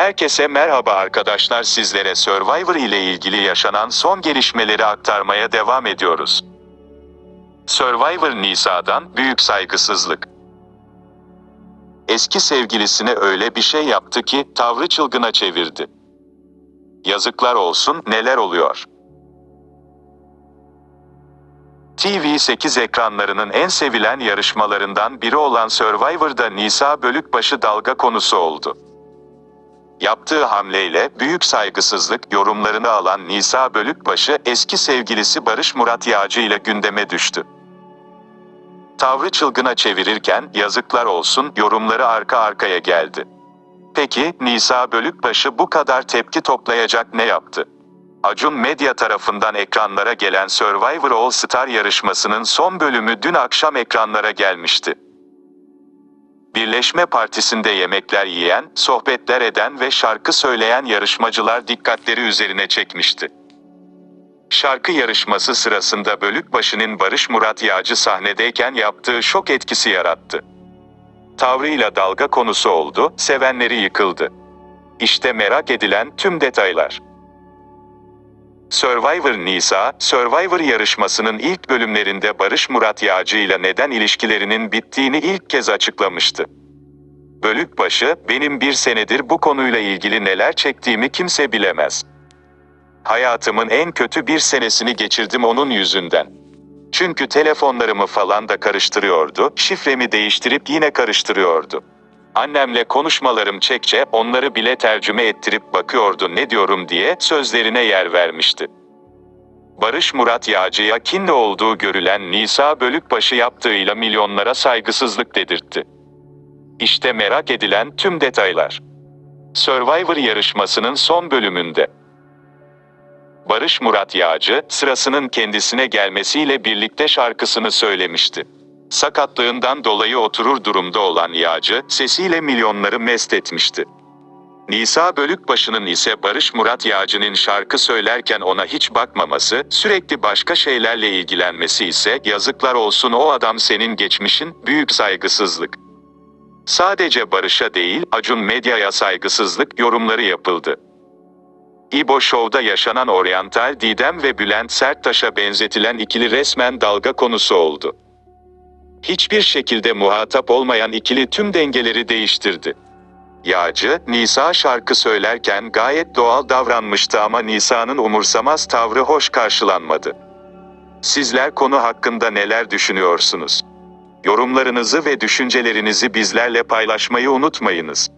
Herkese merhaba arkadaşlar sizlere Survivor ile ilgili yaşanan son gelişmeleri aktarmaya devam ediyoruz. Survivor Nisa'dan büyük saygısızlık. Eski sevgilisine öyle bir şey yaptı ki tavrı çılgına çevirdi. Yazıklar olsun neler oluyor. TV8 ekranlarının en sevilen yarışmalarından biri olan Survivor'da Nisa Bölükbaşı dalga konusu oldu. Yaptığı hamleyle büyük saygısızlık yorumlarını alan Nisa Bölükbaşı eski sevgilisi Barış Murat Yağcı ile gündeme düştü. Tavrı çılgına çevirirken yazıklar olsun yorumları arka arkaya geldi. Peki Nisa Bölükbaşı bu kadar tepki toplayacak ne yaptı? Acun Medya tarafından ekranlara gelen Survivor All Star yarışmasının son bölümü dün akşam ekranlara gelmişti. Birleşme Partisi'nde yemekler yiyen, sohbetler eden ve şarkı söyleyen yarışmacılar dikkatleri üzerine çekmişti. Şarkı yarışması sırasında Bölükbaşı'nın Barış Murat Yağcı sahnedeyken yaptığı şok etkisi yarattı. Tavrıyla dalga konusu oldu, sevenleri yıkıldı. İşte merak edilen tüm detaylar. Survivor Nisa, Survivor yarışmasının ilk bölümlerinde Barış Murat Yağcı ile neden ilişkilerinin bittiğini ilk kez açıklamıştı. Bölükbaşı, benim bir senedir bu konuyla ilgili neler çektiğimi kimse bilemez. Hayatımın en kötü bir senesini geçirdim onun yüzünden. Çünkü telefonlarımı falan da karıştırıyordu, şifremi değiştirip yine karıştırıyordu. Annemle konuşmalarım çekçe onları bile tercüme ettirip bakıyordu ne diyorum diye sözlerine yer vermişti. Barış Murat Yağcı'ya kinli olduğu görülen Nisa Bölükbaşı yaptığıyla milyonlara saygısızlık dedirtti. İşte merak edilen tüm detaylar. Survivor yarışmasının son bölümünde Barış Murat Yağcı, sırasının kendisine gelmesiyle birlikte şarkısını söylemişti. Sakatlığından dolayı oturur durumda olan Yağcı, sesiyle milyonları mest etmişti. Nisa Bölükbaşı'nın ise Barış Murat Yağcı'nın şarkı söylerken ona hiç bakmaması, sürekli başka şeylerle ilgilenmesi ise yazıklar olsun o adam senin geçmişin, büyük saygısızlık. Sadece Barış'a değil, Acun Medya'ya saygısızlık yorumları yapıldı. İbo Show'da yaşanan oryantal Didem ve Bülent Serttaş'a benzetilen ikili resmen dalga konusu oldu. Hiçbir şekilde muhatap olmayan ikili tüm dengeleri değiştirdi. Yağcı, Nisa şarkı söylerken gayet doğal davranmıştı ama Nisa'nın umursamaz tavrı hoş karşılanmadı. Sizler konu hakkında neler düşünüyorsunuz? Yorumlarınızı ve düşüncelerinizi bizlerle paylaşmayı unutmayınız.